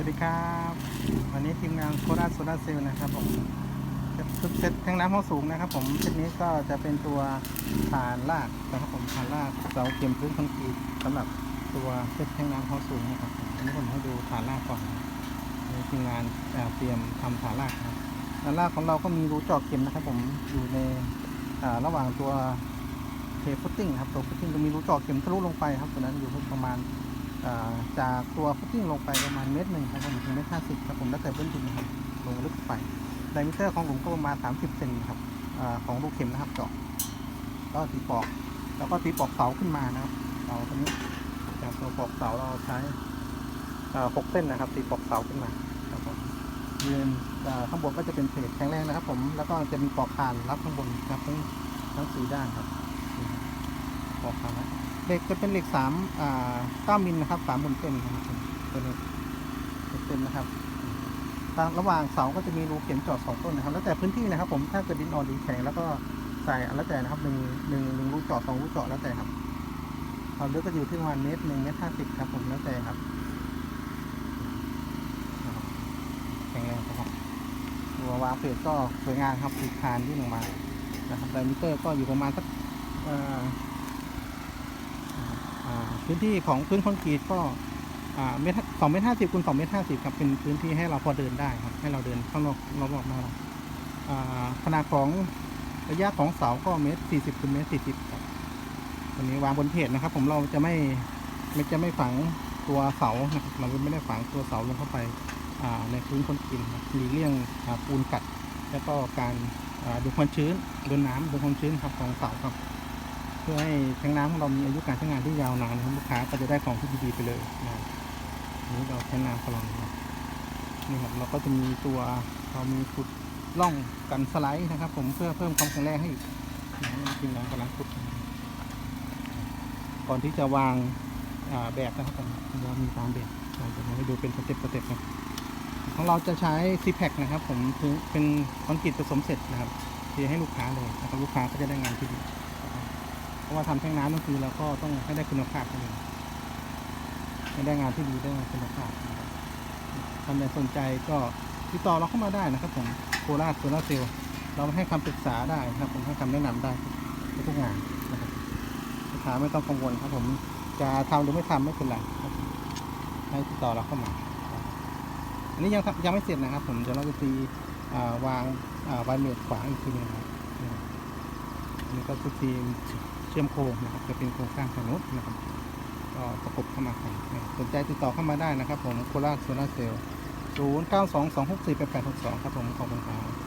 วัสดีครับ วันนี้ทีมงานโคราชโซลาเซลล์นะครับผมชุดเซตแทงน้ำห้องสูงนะครับผมเซตนี้ก็จะเป็นตัวฐานรากนะครับผมฐานรากเสาเข็มพื้นคอนกรีตสำหรับตัวเซตแทงน้ำห้องสูงนะครับผมอันนี้ผมให้ดูฐานรากก่อนนะนี่ทีมงานเตรียมทำฐานรากนะครับฐานรากของเราก็มีรูเจาะเข็มนะครับ ผมอยู่ในระหว่างตัวเทฟุตติ้งครับตัวฟุตติ้งจะมีรูเจาะเข็มทะลุลงไปครับตัวนั้นอยู่ประมาณ จากตัวฟุตติ้งลงไปประมาณเมตรหนึ่งครับผมถึงเมตรห้าสิบครับผมแล้วแต่พื้นดินนะครับลงลึกไปไดมิเตอร์ของหลุมก็ประมาณสามสิบเซนครับอของลูกเข็มนะครับเจาะก็ตีปอก แล้วก็ตีปอกเสาขึ้นมานะครับเสาตัวนี้จากตัวปอกเสาเราใช้หกเส้นนะครับตีปอกเสาขึ้นมาครับผมยืนข้างบนก็จะเป็นเพลทแข็งแรงนะครับ ผมแล้วก็จะมีปอกคานรับข้างบนครับทั้งทั้งสี่ด้านครับปอกคานนะ เหล็กจะเป็นเหล็กสามอ่าเก้ามิลนะครับสามบนเส้นนะครับผมตัวนี้เส้นนะครับตามระหว่างเสาก็จะมีรูเข็มเจาะสองต้นนะครับ แล้วแต่พื้นที่นะครับ ผมถ้าเกิดดินอ่อนดินแข็งแล้วก็ใส่แล้วแต่นะครับหนึ่งหนึ่งหนึ่งรูเจาะสองรูเจาะแล้วแต่ครับความลึกก็อยู่ที่ประมาณเมตรหนึ่งเมตรห้าสิบครับ ผมแล้วแต่ครับแข็งแรงครับตัววางเพจก็สวยงามครับติดคานที่ลงมานะครับไดมิเตอร์ก็อยู่ประมาณสักอ่า พื้นที่ของพื้นคอนกรีตก็เมตรสองเมตรห้าสิบคูณสองเมตรห้าสิบครับเป็นพื้นที่ให้เราพอเดินได้ครับ ให้เราเดินข้างนอกรอบๆหน้าเราขนาดของระยะของเสาก็เมตรสี่สิบคูณเมตรสี่สิบครับวันนี้วางบนเพจนะครับ ผมเราจะไม่ไม่จะไม่ฝังตัวเสานะครับเราไม่ได้ฝังตัวเสาลงเข้าไปาในพื้นคอนกรีตหลีกเลี่ยงปูนกัด แล้วก็การดูดความชื้นดนน้ำดูความชื้นครับของเสาครับ พื่อให้แทงน้ำของเรามีอายุการใช้งานที่ยาวนานนะครับลูกค้าก็จะได้ของที่ดีๆไปเลยนะน,นี้เราใช้น้ำกลังเรานี่ครับเราก็จะมีตัวเรามีขุดร่องกันสไลด์นะครับ ผมเพื่อเพิ่มความแข็งแรงให้อีกนะทีมงานกำลังขุด ก่อนที่จะวางาแบบนะครับผมเรามีตามแบบเราจะให้ดูเป็นสเต็ปสเต็ปนะของเราจะใช้ซีแพคนะครับ ผมเป็นคอนกรีตผสมเสร็จนะครับที่ให้ลูกค้าเลยนะครับลูกค้าก็จะได้งานที่ดี ราะว่าทำแท่งน้ำนั่นคือเราก็ต้องให้ได้คุณภาพกันเลยให้ได้งานที่ดีได้งานคุณภาพนะครับท่านใดสนใจก็ติดต่อเราเข้ามาได้นะครับผมโคราชโซลาเซลล์เราให้คำปรึกษาได้นะครับผมให้คำแนะนำได้ทุกทุกงานนะครับลูกค้าไม่ต้องกังวลครับผมจะทำหรือไม่ทำไม่เป็นไรครับให้ติดต่อเราเข้ามาอันนี้ยังยังไม่เสร็จนะครับ ผมเดี๋ยวเราจะตีวางอ่าไวเมดขวางอีกทีหนึงครับนนี้ก็คือทีม ชื่อมโครงนะครับจะเป็นโครงสร้างถนนนะครับก็ประกบเข้ามากันสนใจติดต่อเข้ามาได้นะครับ ผมโคราชโซลาเซลล์0 9 2 2 6 4 8 8 6 2ครับผมขอบคุณครับ